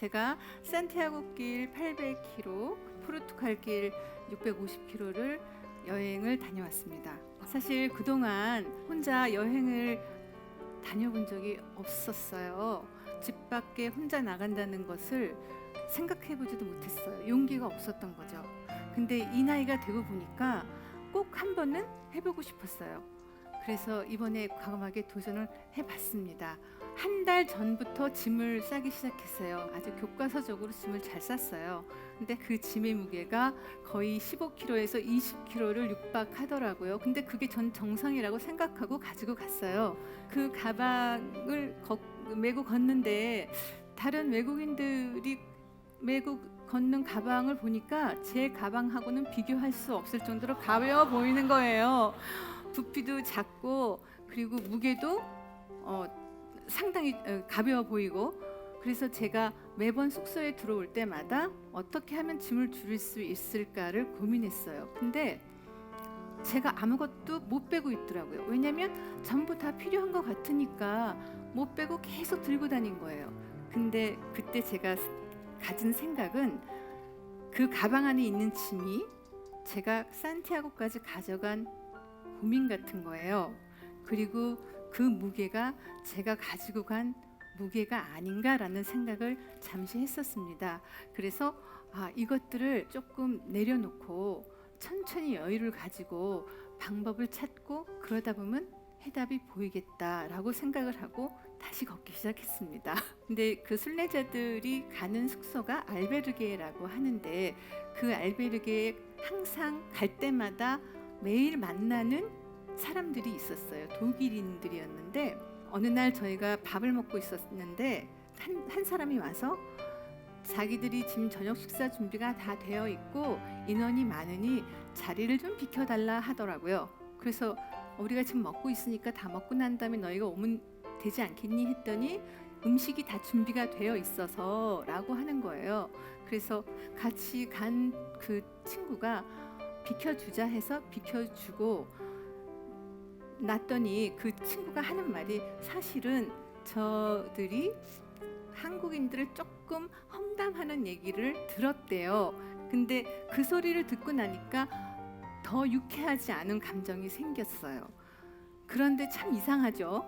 제가 산티아고 길 800km, 포르투갈 길 650km를 여행을 다녀왔습니다. 사실 그동안 혼자 여행을 다녀본 적이 없었어요. 집 밖에 혼자 나간다는 것을 생각해 보지도 못했어요. 용기가 없었던 거죠. 근데 이 나이가 되고 보니까 꼭 한 번은 해보고 싶었어요. 그래서 이번에 과감하게 도전을 해봤습니다. 한 달 전부터 짐을 싸기 시작했어요. 아주 교과서적으로 짐을 잘 쌌어요. 근데 그 짐의 무게가 거의 15kg에서 20kg를 육박하더라고요. 근데 그게 전 정상이라고 생각하고 가지고 갔어요. 그 가방을 거- 메고 걷는데 다른 외국인들이 메고 걷는 가방을 보니까 제 가방하고는 비교할 수 없을 정도로 가벼워 보이는 거예요. 부피도 작고 그리고 무게도 어, 상당히 어, 가벼워 보이고 그래서 제가 매번 숙소에 들어올 때마다 어떻게 하면 짐을 줄일 수 있을까를 고민했어요. 근데 제가 아무것도 못 빼고 있더라고요. 왜냐하면 전부 다 필요한 것 같으니까 못 빼고 계속 들고 다닌 거예요. 근데 그때 제가 가진 생각은 그 가방 안에 있는 짐이 제가 산티아고까지 가져간 고민 같은 거예요. 그리고 그 무게가 제가 가지고 간 무게가 아닌가라는 생각을 잠시 했었습니다. 그래서 아, 이것들을 조금 내려놓고 천천히 여유를 가지고 방법을 찾고 그러다 보면 해답이 보이겠다라고 생각을 하고 다시 걷기 시작했습니다. 근데 그 순례자들이 가는 숙소가 알베르게라고 하는데 그 알베르게에 항상 갈 때마다 매일 만나는 사람들이 있었어요. 독일인들이었는데 어느 날 저희가 밥을 먹고 있었는데 한, 한 사람이 와서 자기들이 지금 저녁 식사 준비가 다 되어 있고 인원이 많으니 자리를 좀 비켜달라 하더라고요. 그래서 우리가 지금 먹고 있으니까 다 먹고 난 다음에 너희가 오면 되지 않겠니 했더니 음식이 다 준비가 되어 있어서 라고 하는 거예요. 그래서 같이 간 그 친구가 비켜주자 해서 비켜주고 났더니 그 친구가 하는 말이 사실은 저들이 한국인들을 조금 험담하는 얘기를 들었대요. 근데 그 소리를 듣고 나니까 더 유쾌하지 않은 감정이 생겼어요. 그런데 참 이상하죠.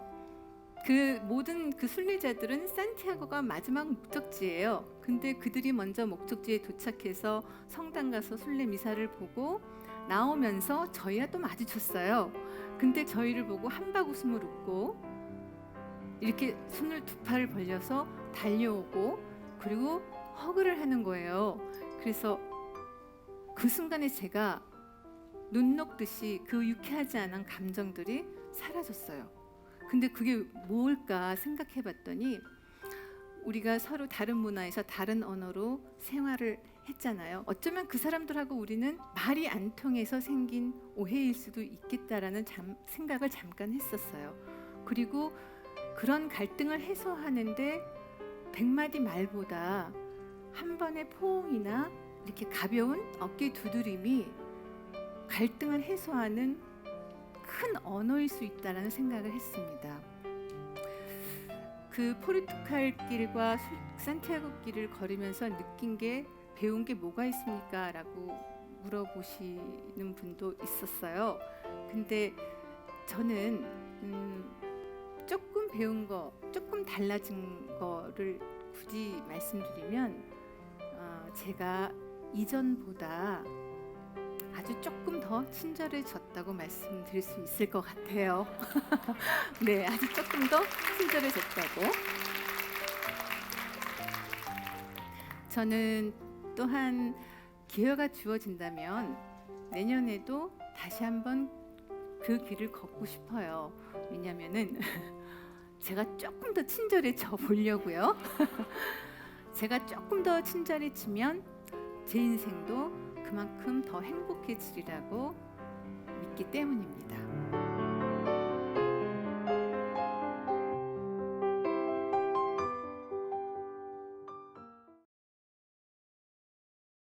그 모든 그 순례자들은 산티아고가 마지막 목적지예요. 근데 그들이 먼저 목적지에 도착해서 성당 가서 순례 미사를 보고 나오면서 저희와 또 마주쳤어요. 근데 저희를 보고 한박 웃음을 웃고 이렇게 손을 두 팔을 벌려서 달려오고 그리고 허그를 하는 거예요. 그래서 그 순간에 제가 눈 녹듯이 그 유쾌하지 않은 감정들이 사라졌어요. 근데 그게 뭘까 생각해 봤더니 우리가 서로 다른 문화에서 다른 언어로 생활을 했잖아요. 어쩌면 그 사람들하고 우리는 말이 안 통해서 생긴 오해일 수도 있겠다라는 잠, 생각을 잠깐 했었어요. 그리고 그런 갈등을 해소하는데 백마디 말보다 한 번의 포옹이나 이렇게 가벼운 어깨 두드림이 갈등을 해소하는 큰 언어일 수 있다라는 생각을 했습니다. 그 포르투갈 길과 술- 산티아고 길을 걸으면서 느낀 게 배운 게 뭐가 있습니까?라고 물어보시는 분도 있었어요. 근데 저는 음, 조금 배운 거, 조금 달라진 거를 굳이 말씀드리면 어, 제가 이전보다 아주 조금 더 친절해졌다고 말씀드릴 수 있을 것 같아요. 네, 아주 조금 더 친절해졌다고. 저는 또한 기회가 주어진다면 내년에도 다시 한번 그 길을 걷고 싶어요. 왜냐면은 제가 조금 더 친절해져 보려고요. 제가 조금 더 친절해지면 제 인생도 그만큼 더 행복해지리라고 믿기 때문입니다.